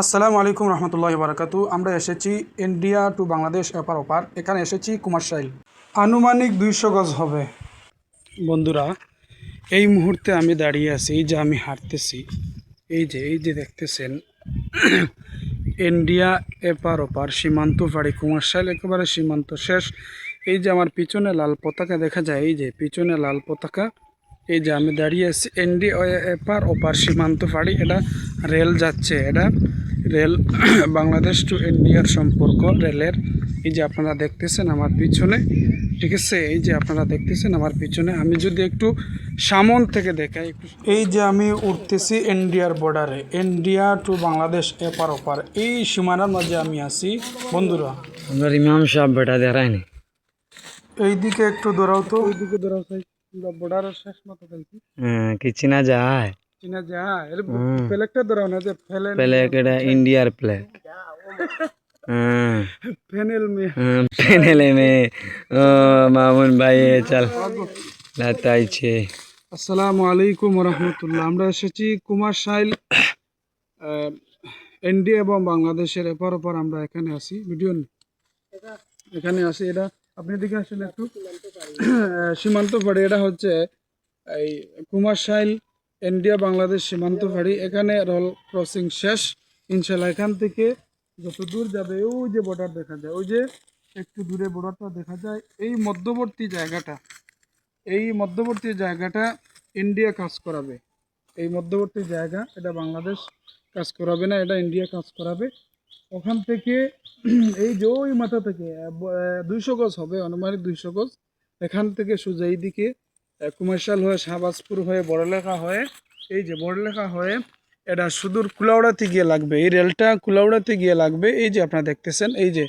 আসসালামু আলাইকুম রহমতুল্লাহ বারাকাতু। আমরা এসেছি ইন্ডিয়া টু বাংলাদেশ এপার ওপার। এখানে এসেছি কুমারশাইল আনুমানিক দুইশো গজ হবে। বন্ধুরা, এই মুহূর্তে আমি দাঁড়িয়ে আছি যে আমি হাঁটতেছি। এই যে এই যে দেখতেছেন, ইন্ডিয়া এপার ওপার, সীমান্ত পাড়ি কুমারশাইল একেবারে সীমান্ত শেষ। এই যে আমার পিছনে লাল পতাকা দেখা যায়, এই যে পিছনে লাল পতাকা। এই যে আমি দাঁড়িয়ে আছি ইন্ডিয়া এপার ওপার সীমান্ত পাড়ি এটা রেল যাচ্ছে এটা রেল বাংলাদেশ টু ইন্ডিয়ার সম্পর্ক রেলের। এই যে আপনারা দেখতেছেন আমার পিছনে ঠিক আছে? এই যে আপনারা দেখতেছেন আমার পিছনে আমি যদি একটু সামন থেকে দেখাই এই যে আমি উঠতেছি ইন্ডিয়ার বর্ডারে ইন্ডিয়া টু বাংলাদেশ এপার ওপার এই সীমানার মাঝে আমি আছি। বন্ধুরা আমরা ইমাম সাহেব বেটা দেখায়নি। এইদিকে একটু দৌড়াও তো। ওইদিকে দৌড়াও তাই বর্ডারের শেষ মতো দেখি। কিছু না যায়? চিনা যা এর ফ্ল্যাগটা দৌড়াও না যে ফেলেন প্লেক এটা ইন্ডিয়ার প্লেক ফেনেল মে। মামুন ভাই চল। লাতাইছে। আসসালামু আলাইকুম রহমতুল্লাহ আমরা এসেছি কুমারশাইল ইন্ডিয়া এবং বাংলাদেশের এপার ওপার আমরা এখানে আছি। ভিডিও এখানে আছি এটা আপনি দেখে আসলে একটু সীমান্ত ফাড়ি, এটা হচ্ছে এই কুমারশাইল ইন্ডিয়া বাংলাদেশ সীমান্ত ফাড়ি। এখানে রল ক্রসিং শেষ। ইনশাল্লাহ এখান থেকে যত দূর যাবে, ওই যে বর্ডার দেখা যায়, ওই যে একটু দূরে বর্ডারটা দেখা যায়, এই মধ্যবর্তী জায়গাটা, এই মধ্যবর্তী জায়গাটা ইন্ডিয়া কাজ করাবে। এই মধ্যবর্তী জায়গা, এটা বাংলাদেশ কাজ করাবে না, এটা ইন্ডিয়া কাজ করাবে। ওখান থেকে, এই যে ওই মাথা থেকে দুইশো গজ হবে অনুমানিক দুইশো গজ। এখান থেকে সোজা এইদিকে কুমারশাল হয়ে, শাহবাজপুর হয়ে, বড়লেখা হয়ে, এই যে বড়লেখা হয়ে, এটা সুদূর কুলাউড়াতে গিয়ে লাগবে। এই রেলটা কুলাউড়াতে গিয়ে লাগবে। এই যে আপনারা দেখতেছেন, এই যে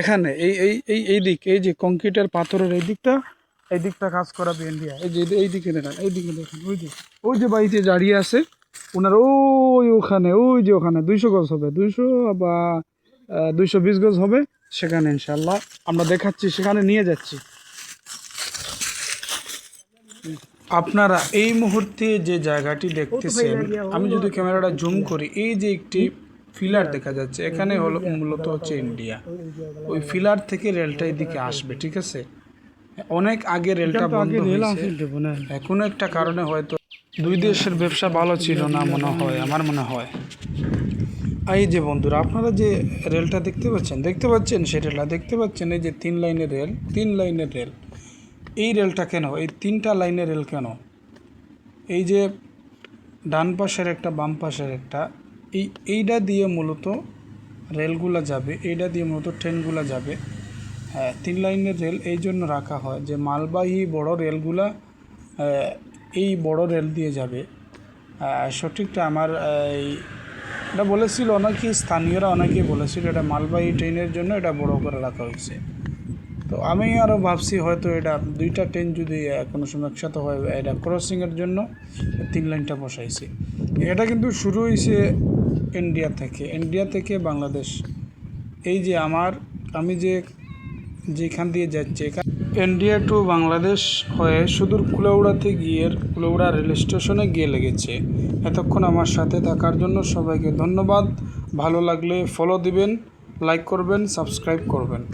এখানে, এই এই এই এই দিক, এই যে কংক্রিটের পাথরের এই দিকটা এই দিকটা কাজ করাবে ইন্ডিয়া এই যে, এই দিকে দেখেন এই দিকে দেখেন, ওই যে ওই যে বাড়িতে দাঁড়িয়ে আছে ওনার ওই ওখানে ওই যে ওখানে দুইশো গজ হবে দুইশো বা দুইশো বিশ গজ হবে সেখানে ইনশাল্লাহ আমরা দেখাচ্ছি সেখানে নিয়ে যাচ্ছি। আপনারা এই মুহূর্তে যে জায়গাটি দেখতেছেন আমি যদি ক্যামেরাটা জুম করি এই যে একটি ফিলার দেখা যাচ্ছে এখানে হলো মূলত হচ্ছে ইন্ডিয়া। ওই ফিলার থেকে রেলটা এদিকে আসবে ঠিক আছে? অনেক আগে রেলটা বন্ধ হয়েছে। কোনো একটা কারণে হয়তো দুই দেশের ব্যবসা ভালো ছিল না মনে হয়, আমার মনে হয়। এই যে বন্ধুরা, আপনারা যে রেলটা দেখতে পাচ্ছেন দেখতে পাচ্ছেন সেই রেলটা, দেখতে পাচ্ছেন এই যে তিন লাইনের রেল, তিন লাইনের রেল। এই রেলটা কেন? এই তিনটা লাইনের রেল কেন? এই যে ডান পাশের একটা, বাম পাশের একটা, এই এইটা দিয়ে মূলত রেলগুলা যাবে এইটা দিয়ে মূলত ট্রেনগুলা যাবে। হ্যাঁ তিন লাইনের রেল এই জন্য রাখা হয় যে মালবাহী বড় রেলগুলা এই বড় রেল দিয়ে যাবে। সঠিকটা আমার এই এটা বলেছিল অনেকেই স্থানীয়রা অনেকেই বলেছিল, এটা মালবাহী ট্রেনের জন্য এটা বড় করে রাখা হয়েছে। তো আমি আরও ভাবছি হয়তো এটা দুইটা ট্রেন যদি কোনো সময় একসাথে হয়, এটা ক্রসিংয়ের জন্য তিন লাইনটা বসাইছি। এটা কিন্তু শুরু হয়েছে ইন্ডিয়া থেকে। ইন্ডিয়া থেকে বাংলাদেশ। এই যে আমার, আমি যে যেখান দিয়ে যাচ্ছি, এখান ইন্ডিয়া টু বাংলাদেশ হয়ে সুদূর কুলাউড়াতে গিয়ে কুলাউড়া রেল স্টেশনে গিয়ে লেগেছে। এতক্ষণ আমার সাথে থাকার জন্য সবাইকে ধন্যবাদ। ভালো লাগলে ফলো দিবেন লাইক করবেন সাবস্ক্রাইব করবেন।